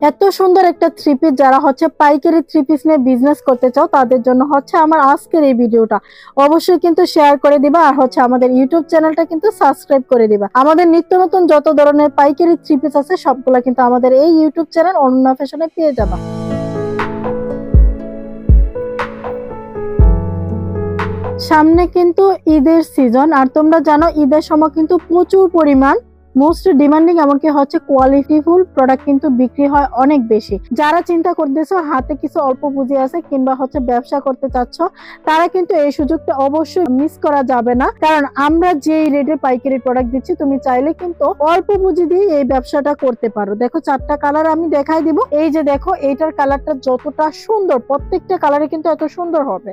এত সুন্দর একটা থ্রি পিস যারা হচ্ছে পাইকারি থ্রি পিস নিয়ে বিজনেস করতে চাও, তাদের জন্য হচ্ছে আমার আজকের এই ভিডিওটা। অবশ্যই কিন্তু শেয়ার করে দিবা আর হচ্ছে আমাদের ইউটিউব চ্যানেলটা কিন্তু সাবস্ক্রাইব করে দিবা। আমাদের নিত্য নতুন যত ধরনের পাইকারি থ্রি পিস আছে, সবগুলা কিন্তু আমাদের এই ইউটিউব চ্যানেল অনন্যা ফ্যাশনে পেয়ে যাবা। সামনে কিন্তু ঈদের সিজন আর তোমরা জানো ঈদের সময় কিন্তু প্রচুর পরিমাণ মোস্ট ডিমান্ডিং এমনকি হচ্ছে কোয়ালিটিফুল প্রোডাক্ট কিন্তু বিক্রি হয় অনেক বেশি। যারা চিন্তা করতেছো, হাতে কিছু অল্প পুঁজি আছে কিংবা হচ্ছে ব্যবসা করতে চাচ্ছ, তারা কিন্তু এই সুযোগটা অবশ্যই মিস করা যাবে না। কারণ আমরা যেই রেটে পাইকারি প্রোডাক্ট দিচ্ছি, তুমি চাইলে কিন্তু অল্প পুঁজি দিয়ে এই ব্যবসাটা করতে পারো। দেখো, চারটা কালার আমি দেখাই দিব। এই যে দেখো, এইটার কালারটা যতটা সুন্দর, প্রত্যেকটা কালারে কিন্তু এত সুন্দর হবে।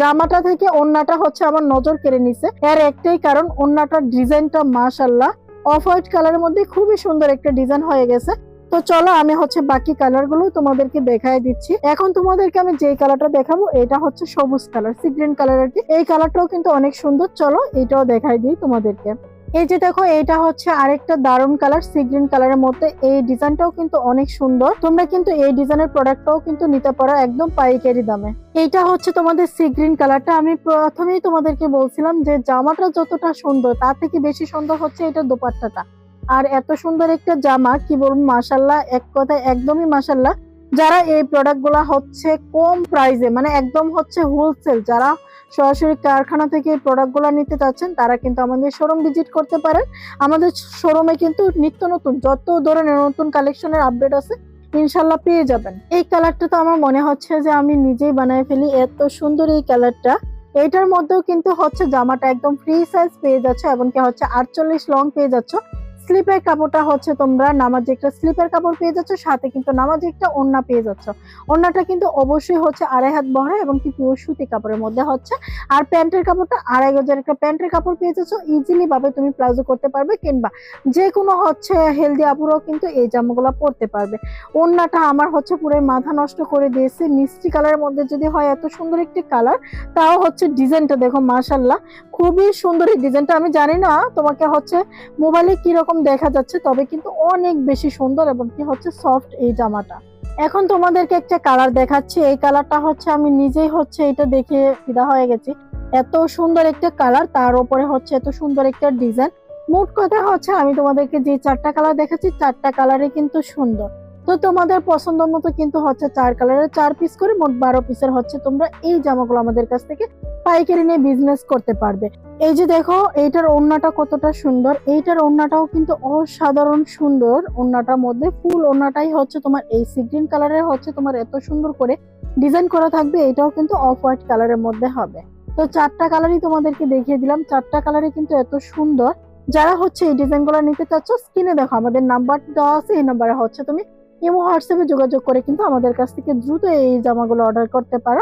জামাটা থেকে ওন্নাটা হচ্ছে আমার নজর কেড়ে নিছে। এর একটাই কারণ, ওন্নাটার ডিজাইনটা মাশাল্লাহ অফ হোয়াইট কালারের মধ্যে খুবই সুন্দর একটা ডিজাইন হয়ে গেছে। তো চলো আমি হচ্ছে বাকি কালারগুলো তোমাদেরকে দেখাই দিচ্ছি। এখন তোমাদেরকে আমি যে কালারটা দেখাবো, এটা হচ্ছে সবুজ কালার, সি গ্রিন কালার আর কি। এই কালারটাও কিন্তু অনেক সুন্দর। চলো এটাও দেখাই দিই তোমাদেরকে। এই যে দেখো, এইটা হচ্ছে আরেকটা দারুণ কালার সি গ্রিন কালারের মধ্যে। এই ডিজাইনটাও কিন্তু অনেক সুন্দর। তোমরা কিন্তু এই ডিজাইনের প্রোডাক্টটাও কিন্তু নিতে পারো একদম পাইকারি দামে। এইটা হচ্ছে তোমাদের সি গ্রিন কালারটা আমি প্রথমেই তোমাদেরকে বলছিলাম যে জামাটা যতটা সুন্দর, তার থেকে বেশি সুন্দর হচ্ছে এটা দোপাট্টাটা। আর এত সুন্দর একটা জামা, কি বলুন মাসাল্লাহ এক কথায় একদমই মাসাল্লাহ যারা এই প্রোডাক্টগুলা হচ্ছে কম প্রাইসে মানে একদম হচ্ছে হোলসেল যারা সরাসরি কারখানা থেকে এই প্রোডাক্টগুলা নিতে চাচ্ছেন তারা কিন্তু আমাদের শোরুম ভিজিট করতে পারেন। আমাদের শোরুমে কিন্তু নিত্য নতুন, যত ধরনের নতুন কালেকশনের আপডেট আছে, ইনশাল্লাহ পেয়ে যাবেন। এই কালারটা তো আমার মনে হচ্ছে যে আমি নিজেই বানায় ফেলি, এত সুন্দর এই কালারটা এইটার মধ্যেও কিন্তু হচ্ছে জামাটা একদম ফ্রি সাইজ পেয়ে যাচ্ছে, এমনকি হচ্ছে আটচল্লিশ লং পেয়ে যাচ্ছ। স্লিপের কাপড়টা হচ্ছে তোমরা নামাজি একটা স্লিপের কাপড় পেয়ে যাচ্ছ, সাথে কিন্তু নামাজি একটা ওড়না পেয়ে যাচ্ছ। ওড়নাটা কিন্তু অবশ্যই হচ্ছে আড়াই হাত বহরে এবং কি পিওর সুতি কাপড়ের মধ্যে হচ্ছে। আর প্যান্টের কাপড়টা আড়াই গজের একটা প্যান্টের কাপড় পেয়ে যাচ্ছ ইজিলি ভাবে তুমি প্লাজো করতে পারবে কিংবা যে কোনো হচ্ছে হেলদি আপুরাও কিন্তু এই জামাগুলো পরতে পারবে। ওড়নাটা আমার হচ্ছে পুরো মাথা নষ্ট করে দিয়েছে, মিষ্টি কালারের মধ্যে যদি হয় এত সুন্দর একটি কালার, তাও হচ্ছে ডিজাইনটা দেখো মাশাল্লাহ খুবই সুন্দর এই ডিজাইনটা, আমি জানি না তোমাকে হচ্ছে মোবাইলে কীরকম দেখা যাচ্ছে, তবে কিন্তু অনেক বেশি সুন্দর এবং কি হচ্ছে সফট এই জামাটা। এখন তোমাদেরকে একটা কালার দেখাচ্ছি। এই কালারটা হচ্ছে আমি নিজেই হচ্ছে এটা দেখে ফিদা হয়ে গেছি। এত সুন্দর একটা কালার তার উপরে হচ্ছে এত সুন্দর একটা ডিজাইন মোট কথা হচ্ছে আমি তোমাদেরকে যে চারটা কালার দেখাচ্ছি, চারটা কালারে কিন্তু সুন্দর। তো তোমাদের পছন্দ মতো কিন্তু হচ্ছে চার কালারের চার পিস করে মোট বারো পিসের হচ্ছে তোমরা এই জামাগুলো আমাদের কাছ থেকে পাইকারি নিয়ে বিজনেস করতে পারবে। এই যে দেখো, এইটার ওড়নাটা কতটা সুন্দর। এইটার ওড়নাটাও কিন্তু অসাধারণ সুন্দর। ওড়নাটার মধ্যে ফুল ওড়নাটাই হচ্ছে তোমার এই সি গ্রিন কালারের হচ্ছে তোমার এত সুন্দর করে ডিজাইন করা থাকবে। এটাও কিন্তু অফ হোয়াইট কালারের মধ্যে হবে। তো চারটা কালারই তোমাদেরকে দেখিয়ে দিলাম। চারটা কালারই কিন্তু এত সুন্দর। যারা হচ্ছে এই ডিজাইনগুলো নিতে চাচ্ছ স্ক্রিনে দেখো আমাদের নাম্বার দেওয়া আছে, এই নাম্বারে হচ্ছে তুমি ইমো হোয়াটসঅ্যাপে যোগাযোগ করে কিন্তু আমাদের কাছ থেকে দ্রুত এই জামাগুলো অর্ডার করতে পারো।